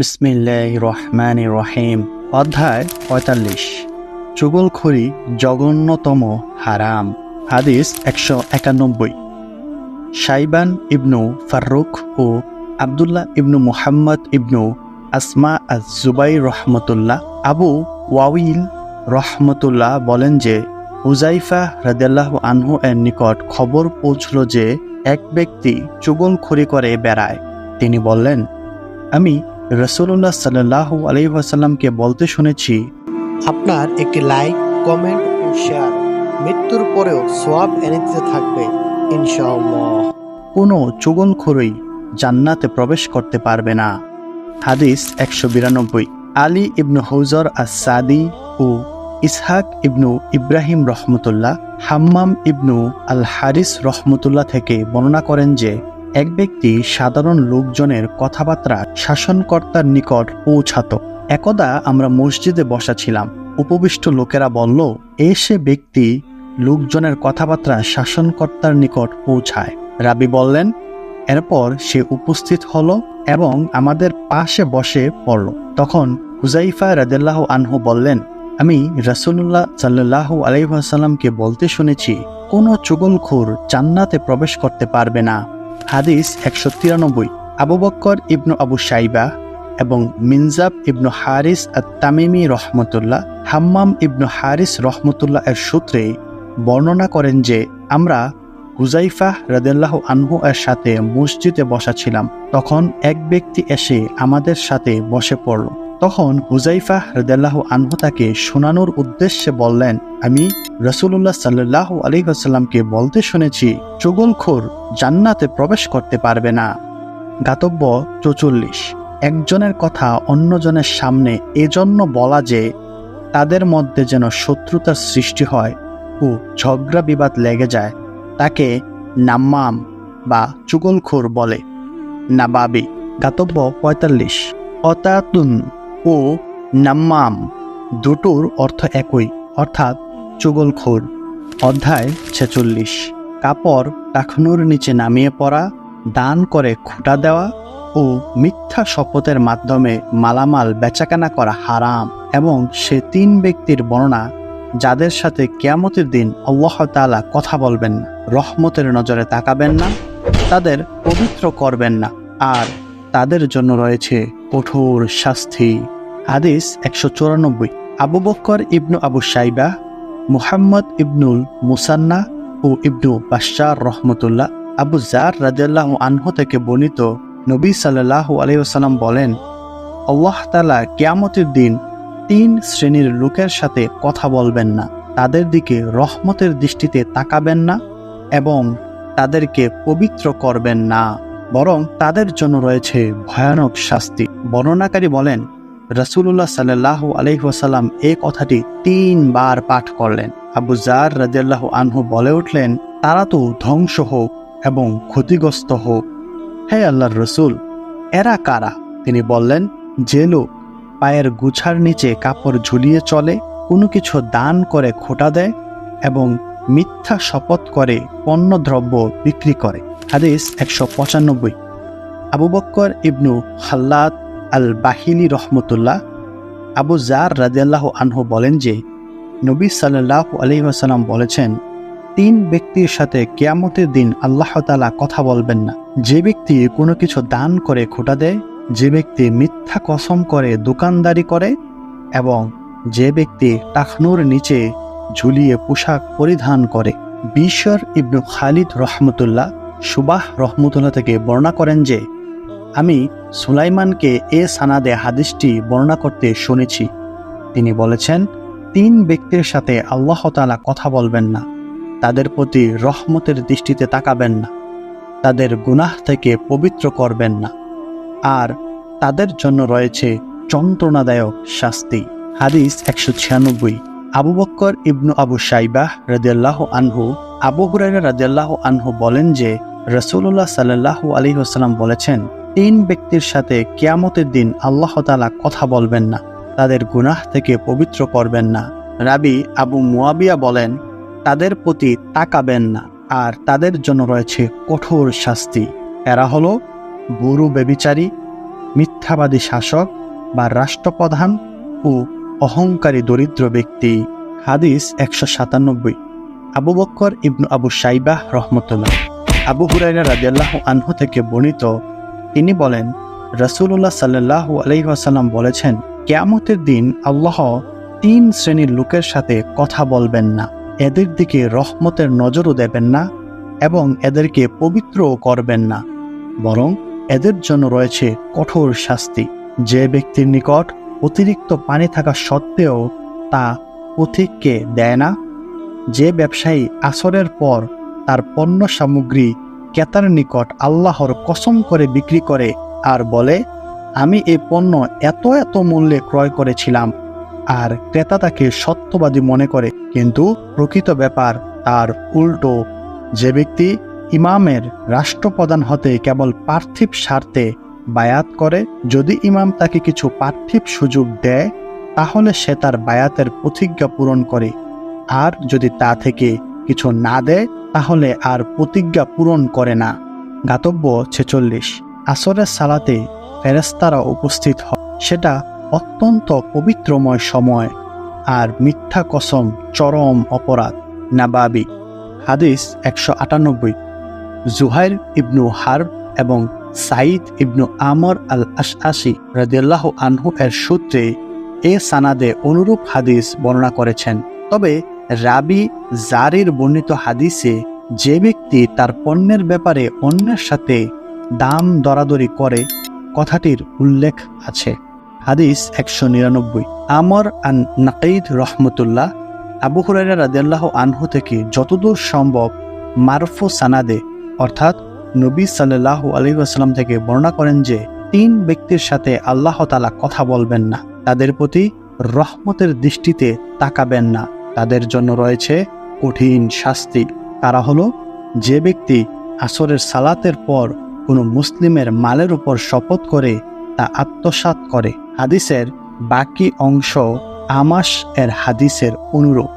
বিসমিল্লাহ রহমান রহিম অধ্যায় পঁয়তাল্লিশ। চুগলখড়ি জঘন্যতম হারাম। হাদিস একশো একানব্বই। সাইবান ইবনু ফারুক ও আবদুল্লাহ ইবনু মুহাম্মদ ইবনু আসমা আজ জুবাই রহমতুল্লাহ। আবু ওয়াউইল রহমতুল্লাহ বলেন যে হুজাইফা রাদেল্লাহ আনহু এর নিকট খবর পৌঁছল যে, এক ব্যক্তি চুগলখড়ি করে বেড়ায়। তিনি বললেন, আমি রসুল্লাহ সাল্লাহ আলহিহাসাল্লামকে বলতে শুনেছি আপনার একটি লাইক কমেন্ট ও শেয়ার মৃত্যুর পরেও সোয়াব এনে দিতে থাকবে ইনশাআল্লাহ। কোনো চুগলখড়ই জান্নাতে প্রবেশ করতে পারবে না। হাদিস একশো বিরানব্বই। আলী ইবনু হৌজর আসাদি ও ইসহাক ইবনু ইব্রাহিম রহমতুল্লাহ হাম্মাম ইবনু আল হারিস রহমতুল্লাহ থেকে বর্ণনা করেন যে এক ব্যক্তি সাধারণ লোকজনের কথাবার্তা শাসনকর্তার নিকট পৌঁছাত। একদা আমরা মসজিদে বসা ছিলাম উপবিষ্ট লোকেরা বলল, এ সে ব্যক্তি লোকজনের কথাবার্তা শাসনকর্তার নিকট পৌঁছায়। রাবি বললেন, এরপর সে উপস্থিত হলো এবং আমাদের পাশে বসে পড়ল। তখন হুজাইফা রাদেল্লাহ আনহু বললেন, আমি রাসুল্লাহ সাল্লাহ আলাইসাল্লামকে বলতে শুনেছি, কোনো চুগলখুর জান্নাতে প্রবেশ করতে পারবে না। হাদিস একশো তিরানব্বই। আবু বক্কর ইবনু আবু সাইবা এবং মিনজাব ইবনু হারিস আর তামিমি রহমতুল্লাহ, হাম্মাম ইবনু হারিস রহমতুল্লাহ এর সূত্রে বর্ণনা করেন যে, আমরা হুজাইফা রাদেল্লাহ আনহু এর সাথে মসজিদে বসা ছিলাম। তখন এক ব্যক্তি এসে আমাদের সাথে বসে পড়ল। তখন হুজাইফা রদেল্লাহ আনহু তাকে শোনানোর উদ্দেশ্যে বললেন, আমি রসুল্লাহ সাল্লাহ আলিহাসাল্লামকে বলতে শুনেছি, চুগলখোর জান্নাতে প্রবেশ করতে পারবে না। গাতব্য চৌচল্লিশ। একজনের কথা অন্যজনের সামনে এজন্য বলা যে, তাদের মধ্যে যেন শত্রুতার সৃষ্টি হয় ও ঝগড়া বিবাদ লেগে যায়, তাকে নাম্মাম বা চুগলখোর বলে। নাবাবি। গাতব্য পঁয়তাল্লিশ। অতাতুন ও নাম্মাম, দুটোর অর্থ একই, অর্থাৎ চুগলখোর। অধ্যায় ছেচল্লিশ। কাপড় টাকনুর নিচে নামিয়ে পড়া, দান করে খুঁটা দেওয়া ও মিথ্যা শপথের মাধ্যমে মালামাল বেচাকেনা করা হারাম এবং সে তিন ব্যক্তির বর্ণনা, যাদের সাথে কেয়ামতের দিন আল্লাহ কথা বলবেন না, রহমতের নজরে তাকাবেন না, তাদের পবিত্র করবেন না, আর তাদের জন্য রয়েছে কঠোর শাস্তি। হাদিস একশো চুরানব্বই। Abu Bakr ibn Abu Shaybah Muhammad ibnul Muthanna ও ইবনু বাশার রহমতুল্লাহ আবু জার রাজিয়াল্লাহ আনহু থেকে বর্ণিত নবী সাল্লাহ আলাইসাল্লাম বলেন, আল্লাহ তালা কেয়ামতের দিন তিন শ্রেণির লোকের সাথে কথা বলবেন না। তাদের দিকে রহমতের দৃষ্টিতে তাকাবেন না এবং তাদেরকে পবিত্র করবেন না। বরং তাদের জন্য রয়েছে ভয়ানক শাস্তি। বর্ণনাকারী বলেন রসুল্লাহ সাল্লাহ আলহিহাসাল্লাম এ কথাটি তিনবার পাঠ করলেন। আবু জার রাজিয়াল্লাহ আনহু বলে উঠলেন, তারা তো ধ্বংস হোক এবং ক্ষতিগ্রস্ত হোক। হে আল্লাহর রসুল, এরা কারা? তিনি বললেন, যে লোক পায়ের গুছার নিচে কাপড় ঝুলিয়ে চলে, কোনো কিছু দান করে খোটা দেয় এবং মিথ্যা শপথ করে পণ্যদ্রব্য বিক্রি করে। হাদিস একশো পঁচানব্বই। Abu Bakr ibn Khallad al Bahili রহমতুল্লাহ আবু জার রাজিয়াল্লাহ আনহু বলেন যে, নবী সাল্লাহ আলহিহাসাল্লাম বলেছেন, তিন ব্যক্তির সাথে কেয়ামতের দিন আল্লাহ তালা কথা বলবেন না। যে ব্যক্তি কোনো কিছু দান করে খোটা দেয়, যে ব্যক্তি মিথ্যা কসম করে দোকানদারি করে এবং যে ব্যক্তি টাকনুর নিচে ঝুলিয়ে পোশাক পরিধান করে। বিশ্বর ইবনু খালিদ রহমতুল্লাহ সুবাহ রহমতুল্লাহ থেকে বর্ণনা করেন যে আমি সুলাইমানকে এ সানাদে হাদিসটি বর্ণনা করতে শুনেছি। তিনি বলেছেন, তিন ব্যক্তির সাথে আল্লাহ তালা কথা বলবেন না। তাদের প্রতি রহমতের দৃষ্টিতে তাকাবেন না। তাদের গুনাহ থেকে পবিত্র করবেন না। আর তাদের জন্য রয়েছে যন্ত্রণাদায়ক শাস্তি। হাদিস একশো ছিয়ানব্বই। আবু বক্কর ইবনু আবু সাইবাহ রাজিয়াল্লাহ আনহু, আবু হুরাইরা রাজিয়াল্লাহ আনহু বলেন যে রসুল্লাহ সাল্লাহ আলী হাসালাম বলেছেন তিন ব্যক্তির সাথে কেয়ামতের দিন আল্লাহ তালা কথা বলবেন না, তাদের গুনাহ থেকে পবিত্র করবেন না। রাবি আবু মুয়াবিয়া বলেন, তাদের প্রতি তাকাবেন না, আর তাদের জন্য রয়েছে কঠোর শাস্তি। এরা হলো বুড়ো বেবিচারী মিথ্যাবাদী শাসক বা রাষ্ট্রপ্রধান ও অহংকারী দরিদ্র ব্যক্তি। হাদিস একশো সাতানব্বই। আবু বক্কর ইবনু আবু সাইবাহ রহমতুল্লাহ। আবু হুরাইরা রাজিয়াল্লাহ আনহু থেকে বর্ণিত তিনি বলেন রসুল্লাহ সাল্লাহ আলহিহাসাল্লাম বলেছেন, কেয়ামতের দিন আল্লাহ তিন শ্রেণির লোকের সাথে কথা বলবেন না। এদের দিকে রহমতের নজরও দেবেন না এবং এদেরকে পবিত্রও করবেন না। বরং এদের জন্য রয়েছে কঠোর শাস্তি। যে ব্যক্তির নিকট অতিরিক্ত পানি থাকা সত্ত্বেও তা পথিককে দেয় না, যে ব্যবসায়ী আসরের পর তার পণ্য সামগ্রী ক্রেতার নিকট আল্লাহর কসম করে বিক্রি করে আর বলে, আমি এই পণ্য এত এত মূল্যে ক্রয় করেছিলাম। আর ক্রেতা তাকে সত্যবাদী মনে করে। কিন্তু প্রকৃত ব্যাপার তার উল্টো। যে ব্যক্তি ইমামের রাষ্ট্রপ্রধান হতে কেবল পার্থিব স্বার্থে বায়াত করে, যদি ইমাম তাকে কিছু পার্থিব সুযোগ দেয়, তাহলে সে তার বায়াতের প্রতিজ্ঞা পূরণ করে। আর যদি তা থেকে কিছু না দেয়, তাহলে আর প্রতিজ্ঞা পূরণ করে না। গাতব্য ছেচল্লিশ। আসরের সালাতে ফেরেস্তারা উপস্থিত হয়। সেটা অত্যন্ত পবিত্রময় সময় আর মিথ্যা কসম, চরম অপরাধ। নাবাবি। হাদিস একশো আটানব্বই। জুহাইর ইবনু হার্ব এবং সাইদ ইবনু আমর আল আশআশি রাদিয়াল্লাহ আনহু এর সূত্রে এ সানাদে অনুরূপ হাদিস বর্ণনা করেছেন। তবে রাবি জারির বর্ণিত হাদিসে যে ব্যক্তি তার পণ্যের ব্যাপারে অন্যের সাথে দাম দরাদরি করে, কথাটির উল্লেখ আছে। হাদিস একশো নিরানব্বই। আমর আন নাকিদ রহমতুল্লাহ আবু হুরাইরা রাদিয়াল্লাহ আনহু থেকে যতদূর সম্ভব মারফু সানাদে, অর্থাৎ নবী সাল্লাহ আলহিহাস্লাম থেকে বর্ণনা করেন যে, তিন ব্যক্তির সাথে আল্লাহ তালা কথা বলবেন না। তাদের প্রতি রহমতের দৃষ্টিতে তাকাবেন না। তাদের জন্য রয়েছে কঠিন শাস্তি। তারা হলো, যে ব্যক্তি আসরের সালাতের পর কোনো মুসলিমের মালের উপর শপথ করে, তা আত্মসাত করে। হাদিসের বাকি অংশ আমাস এর হাদিসের অনুরূপ।